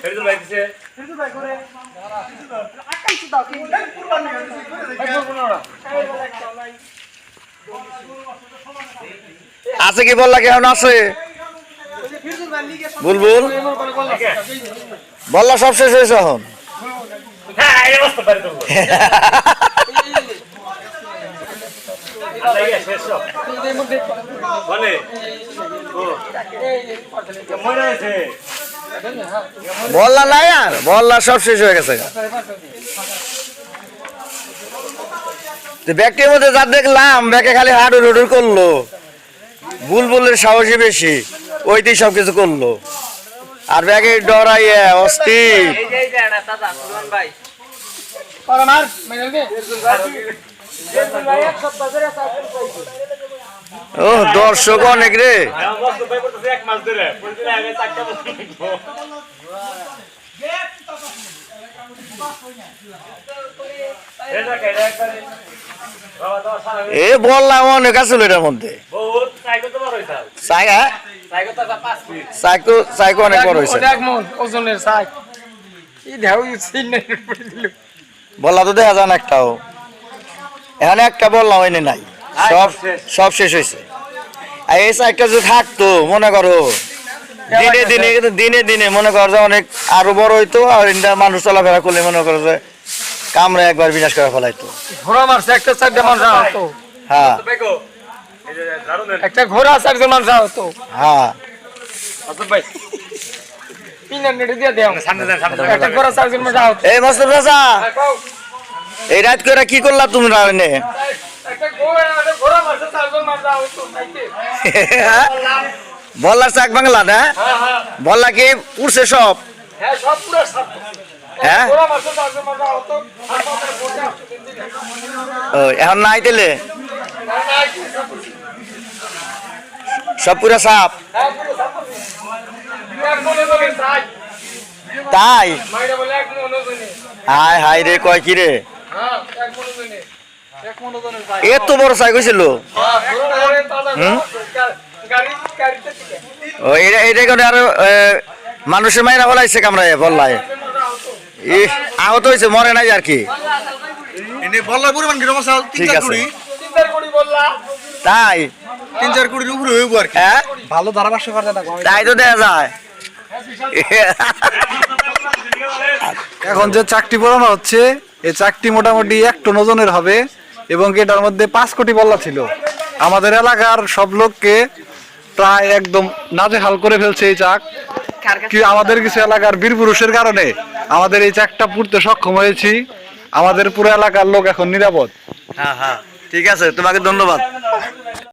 ফেরদুল ভাই দিছে। আছে কি বললা কেমন আছে? বুলবুল? বললা সব শেষ হয়েছে এখন। হ্যাঁ আল্লাহ ইয়া শেষ বলে মনে আছে বললা নাই আর, বললা সব শেষ হয়ে গেছে। ব্যাগটির মধ্যে যা দেখলাম, ব্যাগে খালি হাডুর হুডুর করল। বুলবুলের সাহসী বেশি, ওইতেই সব কিছু করল। আর ব্যাগে ডরাইয়ে, অস্থির। ও দর্শক অনেক রে। এক মাস ধরে। প্রতিদিন আগে চারটা এ বললাম অনেক আসলো এটার মধ্যে। হ্যাঁ? সাইকো অনেক বড় হয়েছে মন ওজনের বললা তো দেখা যান একটাও। এখানে একটা বললাম ওইনে নাই। সব সব শেষ হয়েছে এই সাইডটা যদি থাকতো মনে করো। দিনে দিনে কিন্তু দিনে দিনে মনে করো যে অনেক আরও বড় হইতো আর মানুষ চলাফেরা করলে মনে করো যে কামড়ে একবার বিনাশ করে ফেলাইতো। ঘোড়া মারছে একটা সাইডে মানুষ হতো। হ্যাঁ। দেখো এই যে দারুণ একটা ঘোড়া সাইডে মানুষ হতো। হ্যাঁ ভাই চাচা এই রাত করে কি করলা তোমরা এনে একটা ঘোড়া একটা ঘোড়া মারছে সাইডে মানুষ হতো বললার চাক বাংলা না? হ্যাঁ হ্যাঁ। বললা কি উঠছে সব? হ্যাঁ হ্যাঁ? এখন নাই দিলে সব পুরা সাপ? হ্যাঁ তাই। হাই হাই রে কয় কি রে? এত বড় সাই কইছিল হ্যাঁ ও এটা এটা আর মানুষের মাইরা ফলাইছে কামড়ায় বললাই আহত হয়েছে মরে নাই আর কি। ঠিক আছে। তাই? তিন চার কোটির উপরে হইব আর কি। হ্যাঁ? ভালো ধারাভাষ্য করতে তাই তো দেখা যায়। এখন যে চাকটি পড়ানো হচ্ছে এই চাকটি মোটামুটি এক টন ওজনের হবে। এবং এটার মধ্যে পাঁচ কোটি বল্লা ছিল। আমাদের এলাকার সব লোককে প্রায় একদম নাজেহাল করে ফেলছে এই চাক। কি আমাদের কিছু এলাকার বীর পুরুষের কারণে আমাদের এই চাকটা পুড়তে সক্ষম হয়েছি। আমাদের পুরো এলাকার লোক এখন নিরাপদ। হ্যাঁ হ্যাঁ। ঠিক আছে তোমাকে ধন্যবাদ।